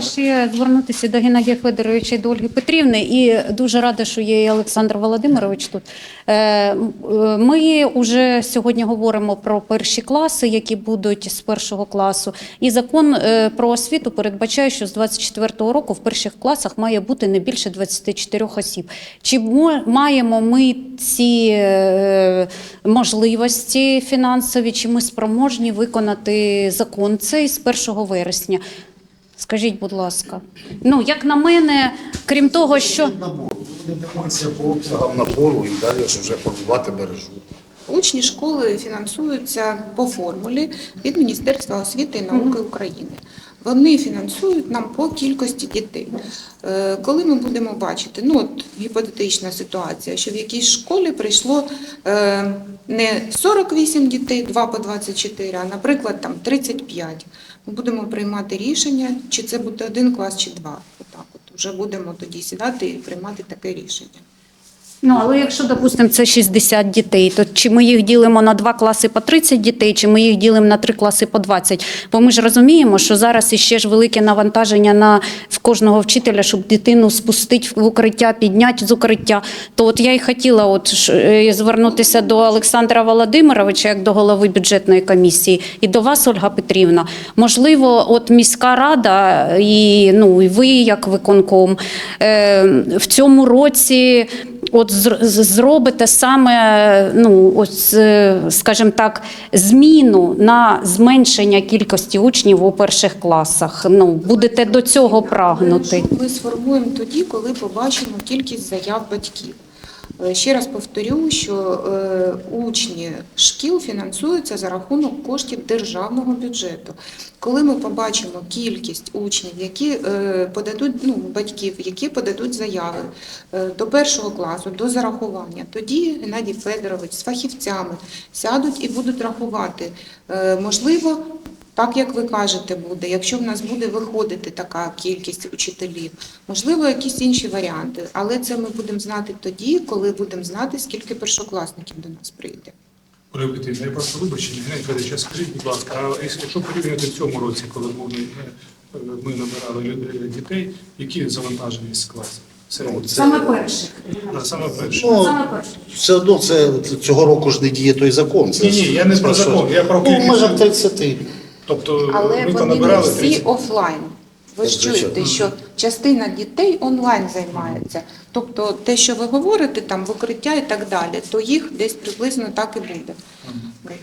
Ще звернутися до Геннадія Федоровича і до Ольги Петрівни, і дуже рада, що є і Олександр Володимирович тут. Е, е, Ми вже сьогодні говоримо про перші класи, які будуть з першого класу. І закон е, про освіту передбачає, що з 24-го року в перших класах має бути не більше 24 осіб. Чи мо- маємо ми ці можливості фінансові, чи ми спроможні виконати закон цей з 1 вересня? Скажіть, будь ласка. Ну, як на мене, крім того, що Набору. Інформація по обсягам набору і далі ж вже формувати мережу. Учні школи фінансуються по формулі від Міністерства освіти і науки України. Вони фінансують нам по кількості дітей. Е, Коли ми будемо бачити, ну от гіпотетична ситуація, що в якійсь школі прийшло е, не 48 дітей, 2 по 24, а, наприклад, там 35, ми будемо приймати рішення, чи це буде один клас, чи два. Отак от вже будемо тоді сідати і приймати таке рішення. Ну, але якщо, допустимо, це 60 дітей, то чи ми їх ділимо на два класи по 30 дітей, чи ми їх ділимо на три класи по 20? Бо ми ж розуміємо, що зараз іще ж велике навантаження на в кожного вчителя, щоб дитину спустити в укриття, підняти з укриття. То от я й хотіла от е, звернутися до Олександра Володимировича, як до голови бюджетної комісії, і до вас, Ольга Петрівна. Можливо, от міська рада і ну і ви, як виконком, е, в цьому році. От зробите саме, ну ось, е, скажімо так, зміну на зменшення кількості учнів у перших класах. Ну будете до цього прагнути. Ми сформуємо тоді, коли побачимо кількість заяв батьків. Е, Ще раз повторю, що е, учні шкіл фінансуються за рахунок коштів державного бюджету. Коли ми побачимо кількість учнів, які е, подадуть ну, батьків, які подадуть заяви до першого класу, до зарахування, тоді Геннадій Федорович з фахівцями сядуть і будуть рахувати. Можливо, так як ви кажете, буде, якщо в нас буде виходити така кількість учителів, можливо, якісь інші варіанти, але це ми будемо знати тоді, коли будемо знати, скільки першокласників до нас прийде. Оля Петрівна, я прошу вибачення, Геннадій Федорович, скажіть, будь ласка, а якщо порівняти в цьому році, коли ми, ми набирали дітей, які завантаженість класів? Середньо? Саме перших. Да, саме перше. Ну, Саме все одно це цього року ж не діє той закон. Це Ні, ні, я не про закон, я про Ну, в межах 30. Тобто Але ми вони не всі 30. офлайн. Ви ж чуєте, що частина дітей онлайн займається. Тобто те, що ви говорите, там в укриття і так далі, то їх десь приблизно так і буде.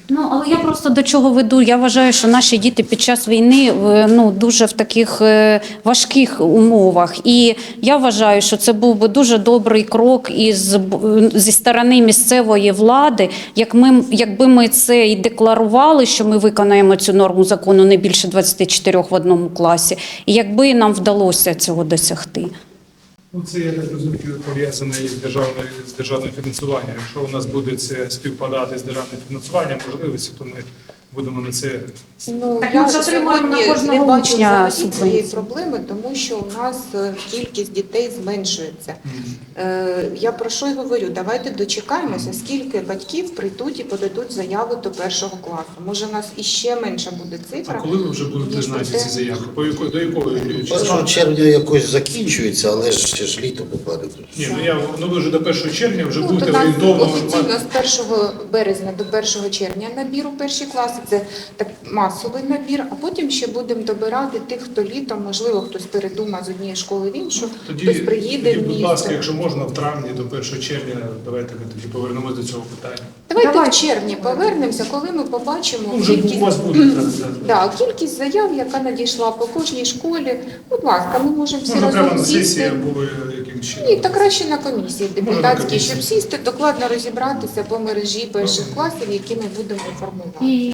Ну, але я просто до чого веду. Я вважаю, що наші діти під час війни е, ну, дуже в таких е, важких умовах. І я вважаю, що це був би дуже добрий крок із, б- зі сторони місцевої влади, як ми, якби ми це і декларували, що ми виконаємо цю норму закону не більше 24 в одному класі, і якби нам вдалося цього досягти. Ну, це я так розумію, пов'язане із державною з державним фінансуванням. Якщо у нас буде це співпадати з державним фінансуванням, можливості, то ми будемо на це Ну, Так ми ж отримуємо на кожного не бачу учня цієї проблеми, тому що у нас е, кількість дітей зменшується. Е, Я про що й говорю? Давайте дочекаємося, скільки батьків прийдуть і подадуть заяву до першого класу. Може, у нас іще менша буде А цифра. коли ви вже будете знати ці заяви? По якої до якого 1 червня якось закінчується, але ж ще ж літо попереду. Ні, ну я ну ви вже до 1 червня вже Ну, будете то орієнтовно. офіційно з 1 березня до 1 червня набір у перші класи. Це так масовий набір, а потім ще будемо добирати тих, хто літом, можливо, хтось передумав з однієї школи в іншу, Тоді, хтось приїде тоді, в будь ласка, якщо можна, в травні до 1 червня, давайте ми тоді повернемось до цього питання. Давайте Давай. в червні повернемося, коли ми побачимо Ну, вже кількість, у вас буде да, кількість заяв, яка надійшла по кожній школі. Будь ласка, ми можемо всі Можна прямо разом сесії сісти. яким чином. Ні, та краще на комісії депутатській, щоб сісти, докладно розібратися по мережі перших класів, які ми будемо формувати.